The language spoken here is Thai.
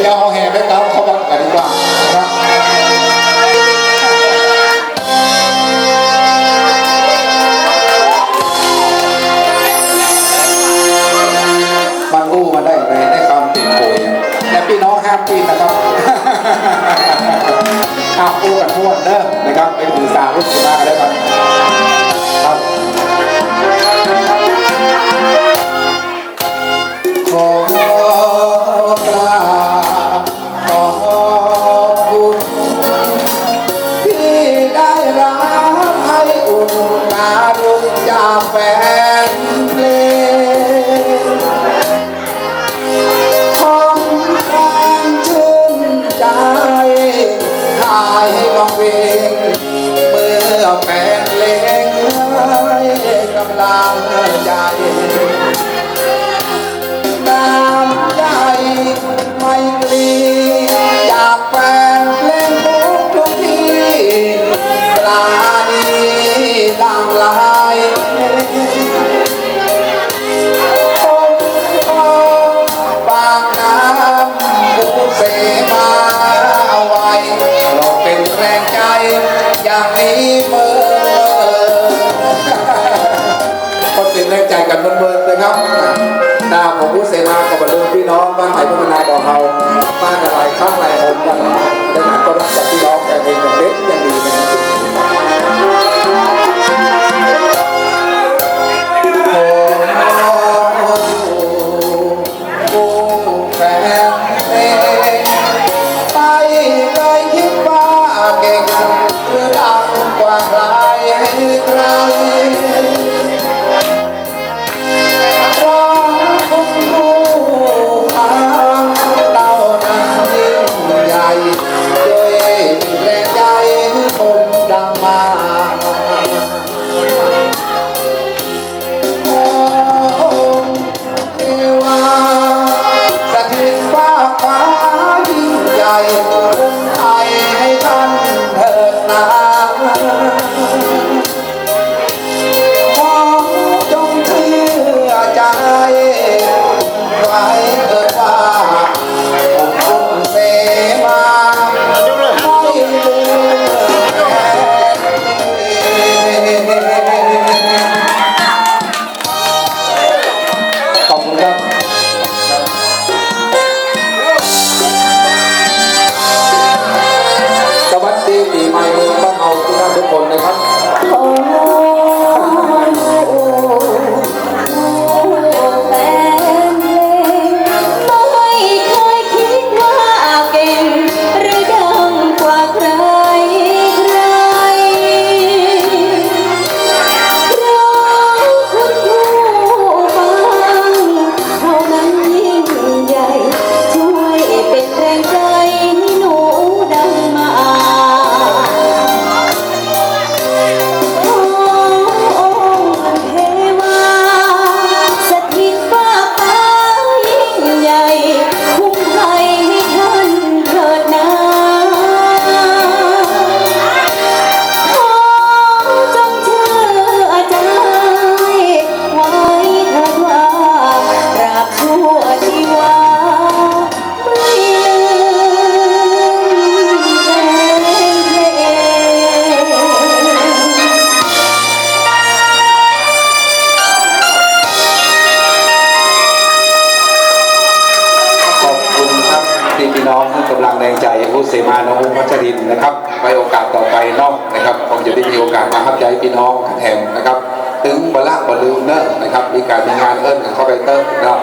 เดี๋ยวเอาแห่ไปเกาเขาบังกันดีกว่านะครับมันอู้มาได้เลยได้คำติดโผยแต่พี่น้องห้ามกินนะครับอ้าวอู้กันพวดเด้อนะครับเป็นสื่อสารรุ่นสุดากันได้ครับครับ กำลังใจน้ำใจไม่กลีจากแฟนเพลงทุกทุกที่ปลาดีดังไหลผมขอบางน้ำผู้เสมาเอาไว้เราเป็นแรงใจอย่างนี้เมื่อ กันเมืองๆนะครับดาของผู้เสนากับบรรลุพี่น้องบ้านไหนพัฒนาบ่อเฮาบ้านอะไรข้างไรผมกันได้งานต้อนรักจากพี่น้องแต่เองเล็กอย่าง ดั นะครับ มีการมีงานเอิ้นกับเข้าไปเติมนะครับ